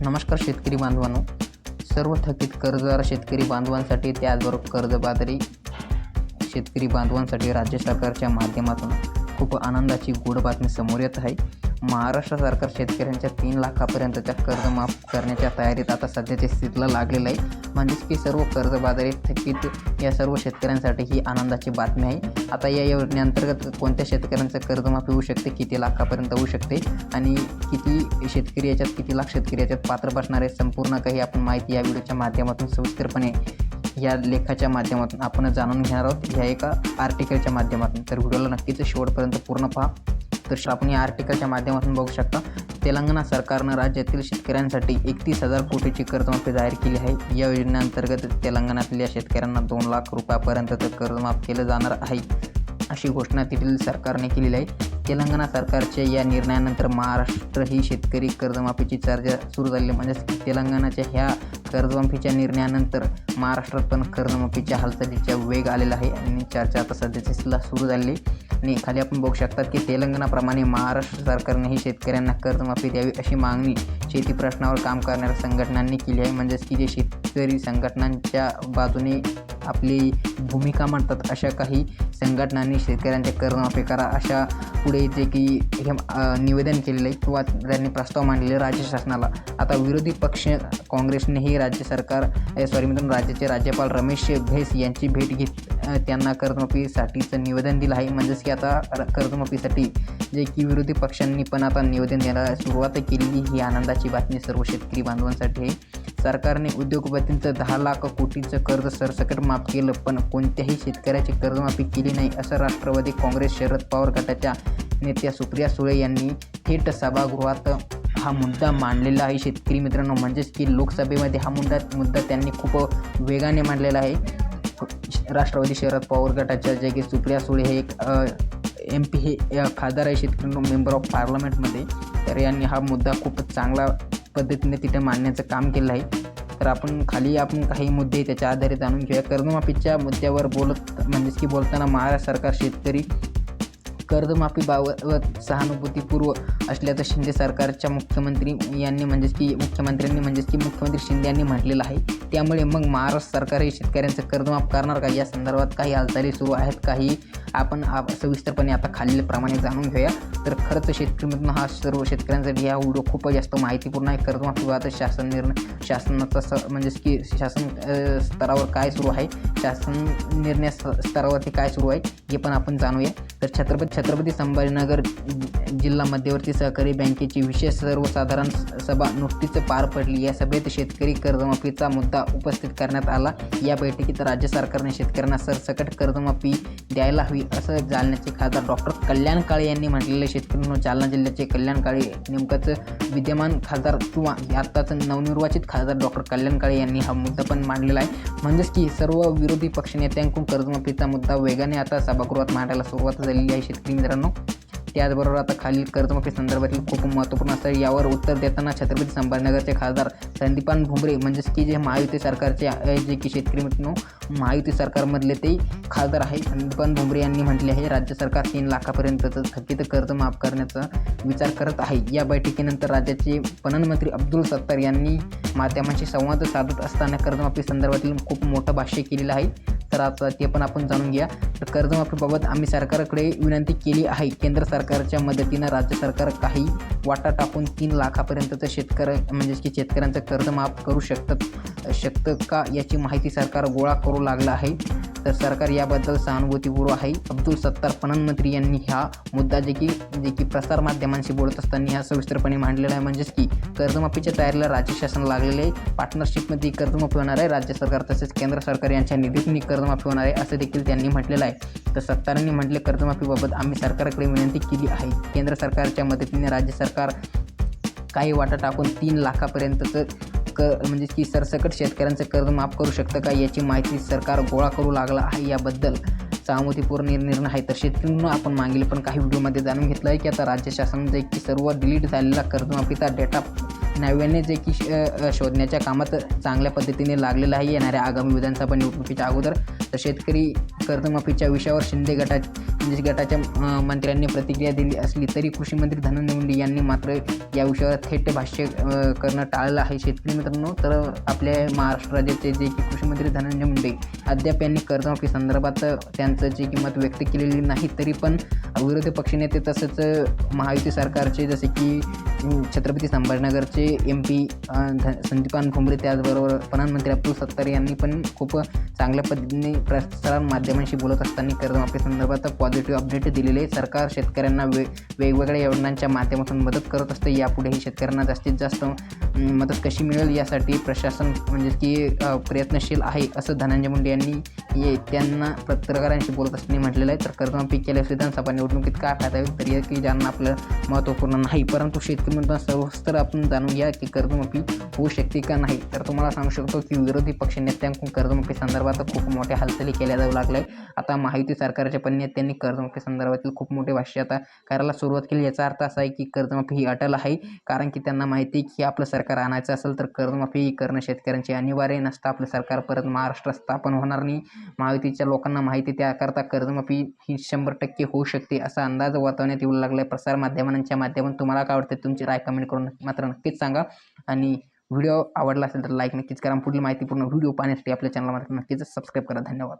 नमस्कार शेतकरी बांधवांनो. सर्व थकीत कर्जदार शेतकरी बांधवांसाठी त्याचबरोबर कर्जबाजारी शेतकरी बांधवांसाठी राज्य सरकारच्या माध्यमातून खूप आनंदाची गोड बातमी समोर येत आहे. महाराष्ट्र सरकार शेतकऱ्यांच्या तीन लाखापर्यंतच्या कर्ज माफ करण्याच्या तयारीत आता सध्याच्या स्थितीला लागलेलं आहे. म्हणजेच की सर्व कर्जबाजारी थकीत या सर्व शेतकऱ्यांसाठी ही आनंदाची बातमी आहे. आता या योजनेअंतर्गत कोणत्या शेतकऱ्यांचं कर्जमाफी होऊ शकते किती लाखापर्यंत होऊ शकते आणि किती शेतकरी याच्यात किती लाख शेतकरी याच्यात पात्र बसणार आहे संपूर्ण काही आपण माहिती या व्हिडिओच्या माध्यमातून सविस्तरपणे या लेखाच्या माध्यमातून आपण जाणून घेणार आहोत. ह्या एका आर्टिकलच्या माध्यमातून. तर व्हिडिओला नक्कीच शेवटपर्यंत पूर्ण पहा. तर आपण या आर्टिकलच्या माध्यमातून बघू शकता. तेलंगणा सरकारनं राज्यातील शेतकऱ्यांसाठी एकतीस हजार कोटीची कर्जमाफी जाहीर केली आहे. या योजनेअंतर्गत तेलंगणातल्या शेतकऱ्यांना दोन लाख रुपयापर्यंतचं कर्जमाफ केलं जाणार आहे. अशी घोषणा तेथील सरकारने केलेली आहे. तेलंगणा सरकारच्या या निर्णयानंतर महाराष्ट्र ही शेतकरी कर्जमाफीची चर्चा सुरू झाली म्हणजेच तेलंगणाच्या ह्या कर्जमाफीच्या निर्णयानंतर महाराष्ट्रात पण कर्जमाफीच्या हालचालीचा वेग आलेला आहे आणि चर्चा आता सध्याच्या सुरू झाली आणि खाली आपण बघू शकतात की तेलंगणाप्रमाणे महाराष्ट्र सरकारनेही शेतकऱ्यांना कर्जमाफी द्यावी अशी मागणी शेती प्रश्नावर काम करणाऱ्या संघटनांनी केली आहे. म्हणजेच की जे शेतकरी संघटनांच्या बाजूने आपली भूमिका मांडतात अशा काही संघटनांनी शेतकऱ्यांच्या कर्जमाफी करा अशा पुढे जे की हे निवेदन केलेलं आहे किंवा त्यांनी प्रस्ताव मांडलेले राज्य शासनाला. आता विरोधी पक्ष काँग्रेसनेही राज्य सरकार सॉरी मित्रांनो राज्याचे राज्यपाल रमेश भैस यांची भेट घेत त्यांना कर्जमाफीसाठीचं निवेदन दिलं आहे. म्हणजेच की आता कर्जमाफीसाठी जे की विरोधी पक्षांनी पण आता निवेदन द्यायला सुरुवात केलेली ही आनंदाची बातमी सर्व शेतकरी बांधवांसाठी आहे. सरकारने उद्योगपतींचं दहा लाख कोटींचं कर्ज सरसकट माफ केलं पण कोणत्याही शेतकऱ्याची कर्जमाफी केली नाही असं राष्ट्रवादी काँग्रेस शरद पवार गटाच्या नेत्या सुप्रिया सुळे यांनी थेट सभागृहात हा मुद्दा मांडलेला आहे. शेतकरी मित्रांनो म्हणजेच की लोकसभेमध्ये हा मुद्दा मुद्दा त्यांनी खूप वेगाने मांडलेला आहे. राष्ट्रवादी शरद पवार गटाच्या जे की सुप्रिया सुळे हे एक एम पी हे खासदार आहे. शेतकरी मेंबर ऑफ पार्लमेंटमध्ये तर यांनी हा मुद्दा खूप चांगला पद्धतीने तिथं मांडण्याचं काम केलं आहे. तर आपण खाली आपण काही मुद्दे त्याच्या आधारे जाणून घेऊया. कर्जमाफीच्या मुद्द्यावर बोलत म्हणजेच की बोलताना महाराष्ट्र सरकार शेतकरी कर्जमाफीबाबत सहानुभूतीपूर्व असल्याचं शिंदे सरकारच्या मुख्यमंत्री यांनी म्हणजेच की मुख्यमंत्र्यांनी म्हणजेच की मुख्यमंत्री शिंदे यांनी म्हटलेलं आहे. त्यामुळे मग महाराष्ट्र सरकार हे शेतकऱ्यांचं कर्जमाफ करणार का? या संदर्भात काही हालचाली सुरू आहेत काही आपण आप सविस्तरपणे आता खालीलप्रमाणे जाणून घेऊया. तर खरंच शेतकरी हा सर्व शेतकऱ्यांसाठी हा व्हिडिओ खूप जास्त माहितीपूर्ण आहे. कर्जमाफीबाबत शासन निर्णय शासनाचा स म्हणजेच की शासन स्तरावर काय सुरू आहे? शासन निर्णय स्तरावरती काय सुरू आहे? हे पण आपण जाणूया. तर छत्रपती छत्रपती संभाजीनगर जिल्हा मध्यवर्ती सहकारी बँकेची विशेष सर्वसाधारण सभा नुकतीच पार पडली. या सभेत शेतकरी कर्जमाफीचा मुद्दा उपस्थित करण्यात आला. या बैठकीत राज्य सरकारने शेतकऱ्यांना सरसकट कर्जमाफी द्यायला हवी. असं जालन्याचे खासदार डॉक्टर कल्याण काळे यांनी म्हटलेले आहे. शेतकऱ्यांनो जालना जिल्ह्याचे कल्याण काळे नेमकंच विद्यमान खासदार किंवा आत्ताच नवनिर्वाचित खासदार डॉक्टर कल्याण काळे यांनी हा मुद्दा पण मांडलेला आहे म्हणजेच की सर्व विरोधी पक्षनेत्यांकडून कर्जमाफीचा मुद्दा वेगाने आता सभागृहात मांडायला सुरुवात झालेली आहे शेतकरी मित्रांनो त्याचबरोबर आता खालील कर्जमाफी संदर्भातील खूप महत्त्वपूर्ण असतं यावर उत्तर देताना छत्रपती संभाजीनगरचे खासदार संदीपान भुमरे म्हणजेच की जे महायुती सरकारचे जे की शेतकरी मित्रांनो महायुती सरकारमधले ते खासदार आहे संदीपान भुमरे यांनी म्हटले आहे राज्य सरकार तीन लाखापर्यंतचं थकीत कर्ज माफ करण्याचा विचार करत आहे. या बैठकीनंतर राज्याचे पणन मंत्री अब्दुल सत्तार यांनी माध्यमांशी संवाद साधत असताना कर्जमाफी संदर्भातील खूप मोठं भाष्य केलेलं आहे. तर आता ते पण आपण जाणून घ्या तर कर्जमाफीबाबत आम्ही सरकारकडे विनंती केली आहे. केंद्र सरकारच्या मदतीनं राज्य सरकार काही वाटा टाकून तीन लाखापर्यंतचं शेतकरी म्हणजेच की शेतकऱ्यांचं कर्ज माफ करू शकतं शकतं का याची माहिती सरकार गोळा करू लागलं आहे. तर सरकार याबद्दल सहानुभूतीपूर्व आहे. अब्दुल सत्तार पणन मंत्री यांनी हा मुद्दा जे की जे की प्रसारमाध्यमांशी बोलत असताना हा सविस्तरपणे मांडलेला आहे. म्हणजेच की कर्जमाफीच्या तयारीला राज्य शासन लागलेले आहे. पार्टनरशिपमध्ये कर्जमाफी होणार आहे. राज्य सरकार तसेच केंद्र सरकार यांच्या निधीतून कर्जमाफी होणार आहे असं देखील त्यांनी म्हटलेलं आहे. तर सत्तारांनी म्हटले कर्जमाफीबाबत आम्ही सरकारकडे विनंती केली आहे. केंद्र सरकारच्या मदतीने राज्य सरकार काही वाटा टाकून तीन लाखापर्यंतचं क म्हणजे की सरसकट शेतकऱ्यांचं कर्ज माफ करू शकतं का? याची माहिती सरकार गोळा करू लागला आहे याबद्दल सहमतीपूर्ण निर्णय आहे. तर शेतकऱ्यांना आपण मागील पण काही व्हिडिओमध्ये जाणून घेतलं आहे की आता राज्य शासनाचा एक सर्व डिलीट झालेला कर्जमाफीचा डेटा नव्याने जे की श- शोधण्याच्या कामात चांगल्या पद्धतीने लागलेलं आहे. येणाऱ्या आगामी विधानसभा निवडणुकीच्या अगोदर तर शेतकरी कर्जमाफीच्या विषयावर शिंदे गटा म्हणजे गटाच्या मंत्र्यांनी प्रतिक्रिया दिली असली तरी कृषी मंत्री धनंजय मुंडे यांनी मात्र या विषयावर थेट भाष्य करणं टाळलं आहे. शेतकरी मित्रांनो तर आपल्या महाराष्ट्र राज्याचे जे की कृषी मंत्री धनंजय मुंडे अद्याप यांनी कर्जमाफी संदर्भात त्यांचं जे किंमत व्यक्त केलेली नाही तरी पण विरोधी पक्षनेते तसंच महायुती सरकारचे जसे की छत्रपती संभाजीनगरचे एम पी संदीपान भुमरे त्याचबरोबर प्रधानमंत्री अब्दुल सत्तार यांनी पण खूप चांगल्या पद्धतीने प्रसार माध्यमांशी बोलत असताना कर्जमाफी संदर्भात पॉझिटिव्ह अपडेट दिलेले. आहे. सरकार शेतकऱ्यांना वे वेगवेगळ्या योजनांच्या माध्यमातून मदत करत असते. यापुढेही शेतकऱ्यांना जास्तीत जास्त मदत कशी मिळेल यासाठी प्रशासन म्हणजे की प्रयत्नशील आहे असं धनंजय मुंडे यांनी ये त्यांना पत्रकारांशी बोलत असताना म्हटलेलं आहे. तर कर्जमाफी केल्यास विधानसभा निवडणुकीत काय फायदा होईल? तरी की ज्यांना आपलं महत्त्वपूर्ण नाही परंतु शेतकरी म्हणून सविस्तर आपण जाणून घ्या की कर्जमाफी होऊ शकते का नाही. तर तुम्हाला सांगू शकतो की विरोधी पक्ष नेत्यांकडून कर्जमाफी संदर्भात खूप मोठ्या हालचाली केल्या जाऊ लागल्या आहे आता माहिती सरकारच्या पण नेत्यांनी कर्जमाफी संदर्भातील खूप मोठे भाष्य आता करायला सुरुवात केली. याचा अर्थ असा आहे की कर्जमाफी ही अटल आहे. कारण की त्यांना माहिती आहे की आपलं सरकार आणायचं असेल तर कर्जमाफी करणं शेतकऱ्यांची अनिवार्य नसतं आपलं सरकार परत महाराष्ट्रात स्थापन होणार नाही. महायुतीच्या लोकांना माहिती त्याकरता कर्जमाफी ही शंभर टक्के होऊ शकते असा अंदाज वर्तवण्यात येऊ लागला आहे. प्रसार माध्यमांच्या माध्यमातून तुम्हाला काय वाटतं? तुमची राय कमेंट करून मात्र नक्कीच सांगा. आणि व्हिडिओ आवडला असेल तर लाईक नक्कीच करा. पुढील माहितीपूर्ण व्हिडिओ पाहण्यासाठी आपल्या चॅनलला मात्र नक्कीच सबस्क्राईब करा. धन्यवाद.